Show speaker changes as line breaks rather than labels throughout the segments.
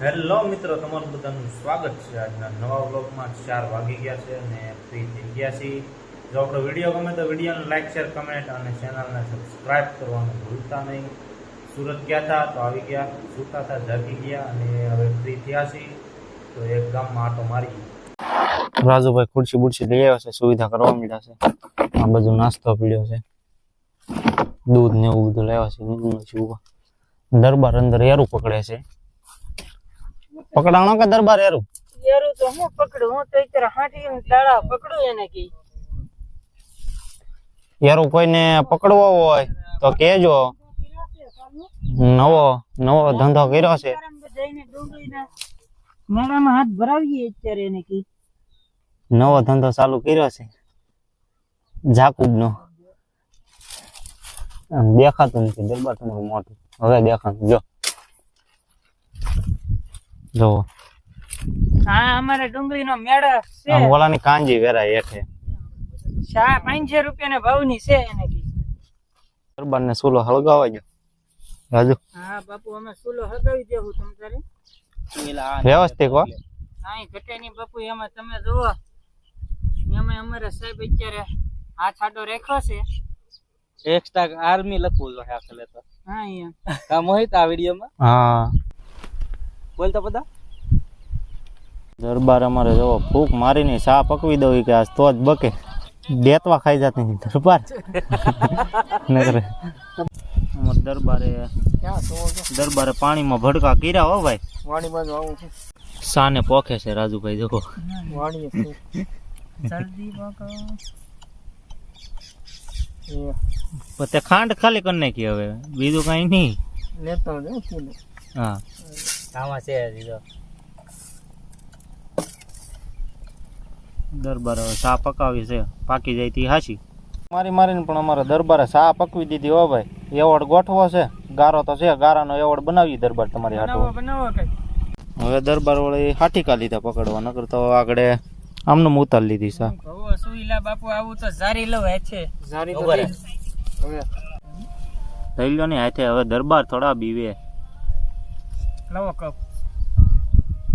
Hello મિત્રો, તમારું બધાનું સ્વાગત છે. આજના નવા વ્લોગમાં ચાર વાગી ગયા છે અને ફ્રી થઈ ગયા છીએ. જો આપણો વીડિયો ગમે તો વિડીયોને લાઇક શેર કમેન્ટ અને ચેનલને સબસ્ક્રાઇબ કરવાનું ભૂલતા નહીં. સુરત ગયા હતા તો આવી ગયા, સૂતા હતા જાગી ગયા અને હવે ફ્રી થયા છીએ. તો એક ગામમાં આટો મારી
રાજુભાઈ ખુરશી બુરશી લઈ આવ્યા છે, સુવિધા કરવા મળ્યા છે. આ બધું નાસ્તો પીડ્યો છે. દૂધ ને એવું બધું લાવ્યા છે દરબાર અંદર એરું પકડે છે. પકડાણો કે દરબાર એરું?
એરું તો હું પકડું હું તો અત્યારે એમ દાડા પકડું એને કી.
એરું કોઈને પકડવો હોય તો કેજો નવો નવો ધંધો કર્યો છે.
મેળામાં હાથ ભરાવીએ અત્યારે એને કી.
નવો ધંધો ચાલુ કર્યો છે. જાકુબ નો દેખાતું નથી દરબાર તમારું મોટું. હવે દેખાતું જો. જો.
હા અમારે ડુંગળીનો મેળા છે.
ઓલાની કાંજી વેરાય હેઠે.
શા પાંચસો રૂપિયાના ભાવની છે એને કી
દરબાર ને સુલો હળગાવા ગયો. રાજુ.
હા બાપુ અમે સુલો હળગાવી દેવું તમ તારે.
વ્યવસ્થિત હો.
કાંઈ ઘટે નહીં બાપુ એમાં તમે જુઓ. એમાં અમારે સાહેબ અત્યારે હાથ આડો રાખ્યો છે.
એક્સ્ટ્રા આર્મી લખવું જોઈએ આખલે તો.
હા
અહીંયા મોહિત આ વિડીયોમાં.
હા.
બોલતા બધા.
દરબાર અમારે જવો ફૂક મારીને સા પકવી દઉં કે આજ તો જ બકે. દેતવા ખાઈ જતી નહીં દરબાર. નકર. અમાર દરબારે દરબારે પાણીમાં ભડકા કર્યા હો ભાઈ.
વાણી બાજુ આવું છે.
સાને પોખે છે રાજુભાઈ જોકો
વાણી
જલ્દી
તે ખાંડ ખાલી કરી નાખી હવે બીજું કઈ નહીં.
લેતો
હા.
આમાં છે દીધો
દરબાર સા પકાવી છે. પાકી જાય તી હાસી મારી મારીને પણ અમારે દરબારે સા પકવી દીધી હો ભાઈ. એવોર્ડ ગોઠવો છે. ગારો તો છે ગારાનો એવોર્ડ બનાવી દરબાર તમારી હાટો. હવે દરબાર વળી હાટીકા લીધા પકડવા નકર તો આગળ આમનું ઉતાર લીધી સા.
સુઈલા બાપુ આવું તો સારી લવ હે છે
ઝારી તો હવે
થઈ લો ને હાથે હવે દરબાર થોડા બીવે.
લવો કપ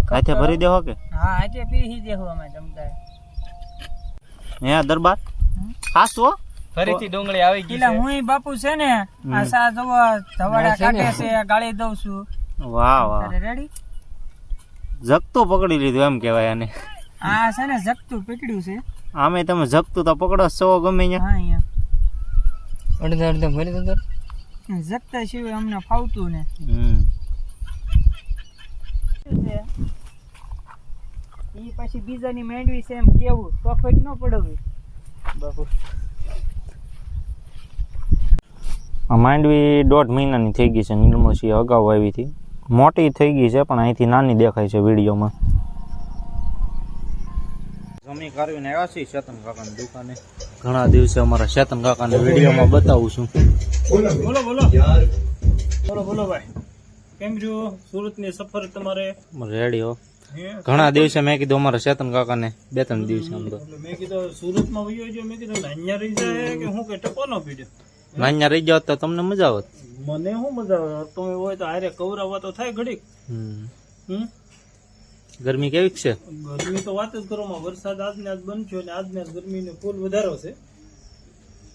હાથે ભરી દેવો કે?
હા આજે પીહી દેવું અમે જમતા
હે દરબાર? ખાસ હો?
ફરીથી ડુંગળી આવી ગઈ છે.
હું બાપુ છે ને આ સા જવો ધવાડા કાઢે છે ગાળી દઉં છું.
વાહ વાહ.
રેડી
જગતું પકડી લીધું એમ કહેવાય આને.
આ છે ને જગતું પકડ્યું છે.
આમે તમે જગતું તો પકડો છો ગમે અહીંયા
હા અહીંયા.
અડધા અડધા ભરી અંદર
જગતા સિવાય અમને ફાવતું ને.
હમ.
ઈ પછી બીજાની માંડવી છે એમ કેવું? તોફેટ ન પડવી.
બાપુ.
આ માંડવી દોઢ મહિનાની થઈ ગઈ છે. નિર્મોશી અગાઉ આવી હતી. મોટી થઈ ગઈ છે પણ અહીંથી નાની દેખાય છે વિડીયોમાં. જમી કાઢવીને આવ્યા છીએ ચેતન કાકાની દુકાને. ઘણા દિવસે અમારા ચેતન કાકાને વિડીયોમાં બતાવું છું.
બોલો બોલો બોલો. બોલો. ભાઈ. કેમ રહ્યું સુરતની સફર તમારે?
રેડી હો
હે?
ઘણા દિવસે મેં કીધું અમારા ચેતન કાકાને બે ત્રણ દિવસે આમ તો.
મેં કીધું સુરતમાં વયો ગયો મેં કીધું અહીંયા રહી જાય કે હું કે ટકો નો પીડ્યો?
અહીંયા રહી જાવ તો તમને મજા આવત
મને શું મજા આવે? તમે હોય તો આરે કવરાવા તો થાય ઘડીક.
હમ. ગરમી કેવી છે?
ગરમી તો વાત જ કરો માં વરસાદ આજને આજ બંધ અને ને આજને આજ ગરમીનો ફૂલ વધારો છે.